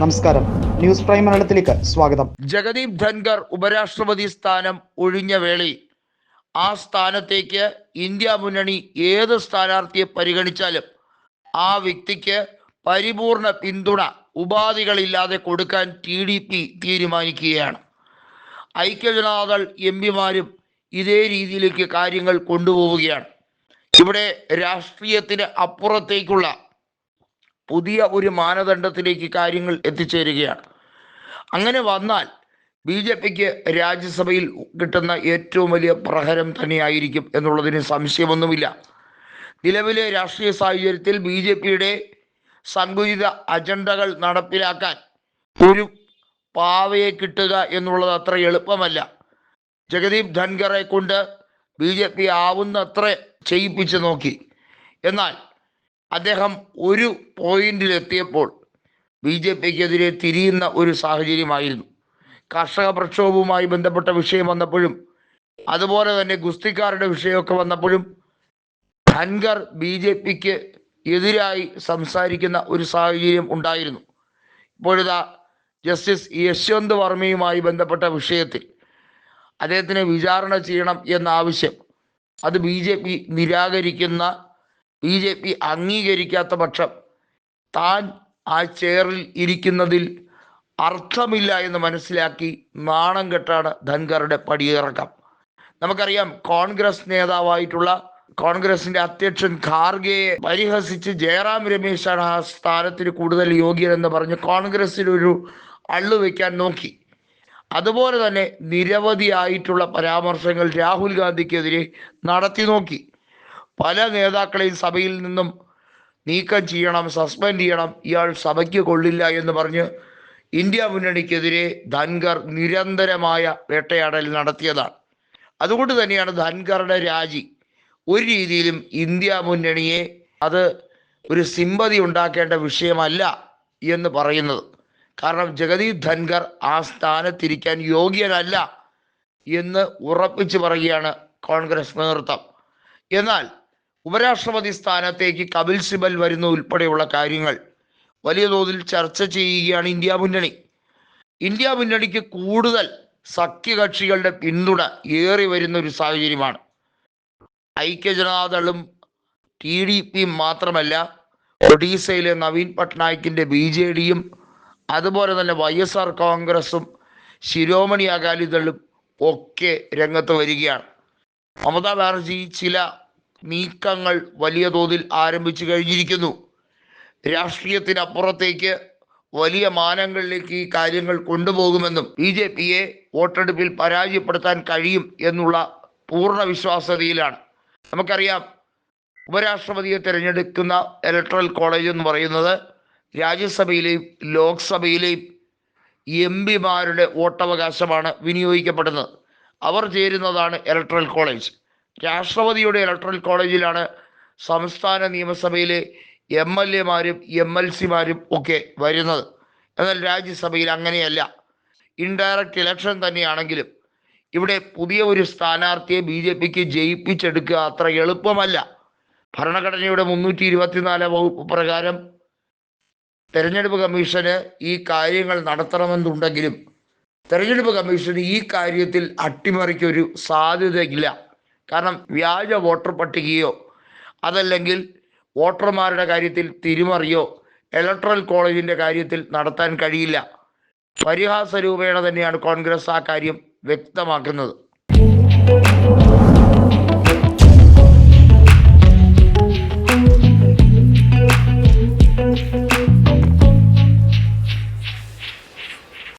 നമസ്കാരം. News prime മലയാളത്തിലേക്ക് സ്വാഗതം. ജഗദീപ് ധൻഖർ ഉപരാഷ്ട്രപതി സ്ഥാനം ഒഴിഞ്ഞ വേളയിൽ ആ സ്ഥാനത്തേക്ക് ഇന്ത്യ മുന്നണി ഏത് സ്ഥാനാർത്ഥിയെ പരിഗണിച്ചാലും ആ വ്യക്തിക്ക് പരിപൂർണ പിന്തുണ ഉപാധികളില്ലാതെ കൊടുക്കാൻ ടി ഡി പി തീരുമാനിക്കുകയാണ്. ഐക്യജനതാദൾ എം പിമാരും ഇതേ രീതിയിലേക്ക് കാര്യങ്ങൾ കൊണ്ടുപോവുകയാണ്. ഇവിടെ രാഷ്ട്രീയത്തിന് അപ്പുറത്തേക്കുള്ള പുതിയ ഒരു മാനദണ്ഡത്തിലേക്ക് കാര്യങ്ങൾ എത്തിച്ചേരുകയാണ്. അങ്ങനെ വന്നാൽ ബി ജെ പിക്ക് രാജ്യസഭയിൽ കിട്ടുന്ന ഏറ്റവും വലിയ പ്രഹരം തന്നെയായിരിക്കും എന്നുള്ളതിന് സംശയമൊന്നുമില്ല. നിലവിലെ രാഷ്ട്രീയ സാഹചര്യത്തിൽ ബി ജെ പിയുടെ സങ്കുചിത അജണ്ടകൾ നടപ്പിലാക്കാൻ ഒരു പാവയെ കിട്ടുക എന്നുള്ളത് അത്ര എളുപ്പമല്ല. ജഗദീപ് ധൻഖറെ കൊണ്ട് ബി ജെ പി ആവുന്നത്ര ചെയ്യിപ്പിച്ച് നോക്കി. എന്നാൽ അദ്ദേഹം ഒരു പോയിന്റിലെത്തിയപ്പോൾ ബി ജെ പിക്കെതിരെ തിരിയുന്ന ഒരു സാഹചര്യമായിരുന്നു. കർഷക പ്രക്ഷോഭവുമായി ബന്ധപ്പെട്ട വിഷയം വന്നപ്പോഴും അതുപോലെ തന്നെ ഗുസ്തിക്കാരുടെ വിഷയമൊക്കെ വന്നപ്പോഴും ധൻഖർ ബി ജെ പിക്ക് എതിരായി സംസാരിക്കുന്ന ഒരു സാഹചര്യം ഉണ്ടായിരുന്നു. ഇപ്പോഴിതാ ജസ്റ്റിസ് യശ്വന്ത് വർമ്മയുമായി ബന്ധപ്പെട്ട വിഷയത്തിൽ അദ്ദേഹത്തിനെ വിചാരണ ചെയ്യണം എന്ന ആവശ്യം അത് ബി ജെ പി നിരാകരിക്കുന്ന ബി ജെ പി അംഗീകരിക്കാത്ത പക്ഷം താൻ ആ ചെയറിൽ ഇരിക്കുന്നതിൽ അർത്ഥമില്ല എന്ന് മനസ്സിലാക്കി നാണം കെട്ടാണ് ധൻഖറുടെ പടിയിറക്കം. നമുക്കറിയാം കോൺഗ്രസ് നേതാവായിട്ടുള്ള കോൺഗ്രസിന്റെ അധ്യക്ഷൻ ഖാർഗെയെ പരിഹസിച്ച് ജയറാം രമേശാണ് ആ സ്ഥാനത്തിന് കൂടുതൽ യോഗ്യനെന്ന് പറഞ്ഞ് കോൺഗ്രസിലൊരു അള്ളു വെക്കാൻ നോക്കി. അതുപോലെ തന്നെ നിരവധിയായിട്ടുള്ള പരാമർശങ്ങൾ രാഹുൽ ഗാന്ധിക്കെതിരെ നടത്തി നോക്കി. പല നേതാക്കളെയും സഭയിൽ നിന്നും നീക്കം ചെയ്യണം സസ്പെൻഡ് ചെയ്യണം ഇയാൾ സഭയ്ക്ക് കൊള്ളില്ല എന്ന് പറഞ്ഞ് ഇന്ത്യ മുന്നണിക്കെതിരെ ധൻഖർ നിരന്തരമായ വേട്ടയാടൽ നടത്തിയതാണ്. അതുകൊണ്ട് തന്നെയാണ് ധൻഖറുടെ രാജി. ഒരു രീതിയിലും ഇന്ത്യ മുന്നണിയെ അത് ഒരു സിമ്പതി ഉണ്ടാക്കേണ്ട വിഷയമല്ല എന്ന് പറയുന്നത്. കാരണം ജഗദീപ് ധൻഖർ ആ സ്ഥാനത്തിരിക്കാൻ യോഗ്യനല്ല എന്ന് ഉറപ്പിച്ചു പറയുകയാണ് കോൺഗ്രസ് നേതൃത്വം. എന്നാൽ ഉപരാഷ്ട്രപതി സ്ഥാനത്തേക്ക് കപിൽ സിബൽ വരുന്ന ഉൾപ്പെടെയുള്ള കാര്യങ്ങൾ വലിയ തോതിൽ ചർച്ച ചെയ്യുകയാണ് ഇന്ത്യ മുന്നണി. ഇന്ത്യ മുന്നണിക്ക് കൂടുതൽ സഖ്യകക്ഷികളുടെ പിന്തുണ ഏറി വരുന്ന ഒരു സാഹചര്യമാണ്. ഐക്യജനതാദളും ടി ഡി പിയും മാത്രമല്ല ഒഡീസയിലെ നവീൻ പട്നായിക്കിന്റെ ബി ജെ ഡിയും അതുപോലെ തന്നെ വൈ എസ് ആർ കോൺഗ്രസും ശിരോമണി അകാലിദളും ഒക്കെ രംഗത്ത് വരികയാണ്. മമതാ ബാനർജി ചില നീക്കങ്ങൾ വലിയ തോതിൽ ആരംഭിച്ചു കഴിഞ്ഞിരിക്കുന്നു. രാഷ്ട്രീയത്തിനപ്പുറത്തേക്ക് വലിയ മാനങ്ങളിലേക്ക് ഈ കാര്യങ്ങൾ കൊണ്ടുപോകുമെന്നും ബി ജെ പിയെ വോട്ടെടുപ്പിൽ പരാജയപ്പെടുത്താൻ കഴിയും എന്നുള്ള പൂർണ വിശ്വാസതയിലാണ് നമുക്കറിയാം ഉപരാഷ്ട്രപതിയെ തിരഞ്ഞെടുക്കുന്ന ഇലക്ട്രൽ കോളേജ് എന്ന് പറയുന്നത് രാജ്യസഭയിലെയും ലോക്സഭയിലെയും എം പിമാരുടെ വോട്ടവകാശമാണ് വിനിയോഗിക്കപ്പെടുന്നത്. അവർ ചേരുന്നതാണ് ഇലക്ട്രൽ കോളേജ്. രാഷ്ട്രപതിയുടെ ഇലക്ട്രൽ കോളേജിലാണ് സംസ്ഥാന നിയമസഭയിലെ എം എൽ എമാരും എം എൽ സിമാരും ഒക്കെ വരുന്നത്. എന്നാൽ രാജ്യസഭയിൽ അങ്ങനെയല്ല. ഇൻഡയറക്റ്റ് ഇലക്ഷൻ തന്നെയാണെങ്കിലും ഇവിടെ പുതിയ ഒരു സ്ഥാനാർത്ഥിയെ ബി ജെ പിക്ക് ജയിപ്പിച്ചെടുക്കുക അത്ര എളുപ്പമല്ല. ഭരണഘടനയുടെ മുന്നൂറ്റി ഇരുപത്തിനാല് വകുപ്പ് പ്രകാരം തെരഞ്ഞെടുപ്പ് കമ്മീഷന് ഈ കാര്യങ്ങൾ നടത്തണമെന്നുണ്ടെങ്കിലും തെരഞ്ഞെടുപ്പ് കമ്മീഷന് ഈ കാര്യത്തിൽ അട്ടിമറിക്കൊരു സാധ്യതയില്ല. കാരണം വ്യാജ വോട്ടർ പട്ടികയോ അതല്ലെങ്കിൽ വോട്ടർമാരുടെ കാര്യത്തിൽ തിരിമറിയോ ഇലക്ട്രൽ കോളേജിന്റെ കാര്യത്തിൽ നടത്താൻ കഴിയില്ല. പരിഹാസ രൂപേണ തന്നെയാണ് കോൺഗ്രസ് ആ കാര്യം വ്യക്തമാക്കുന്നത്.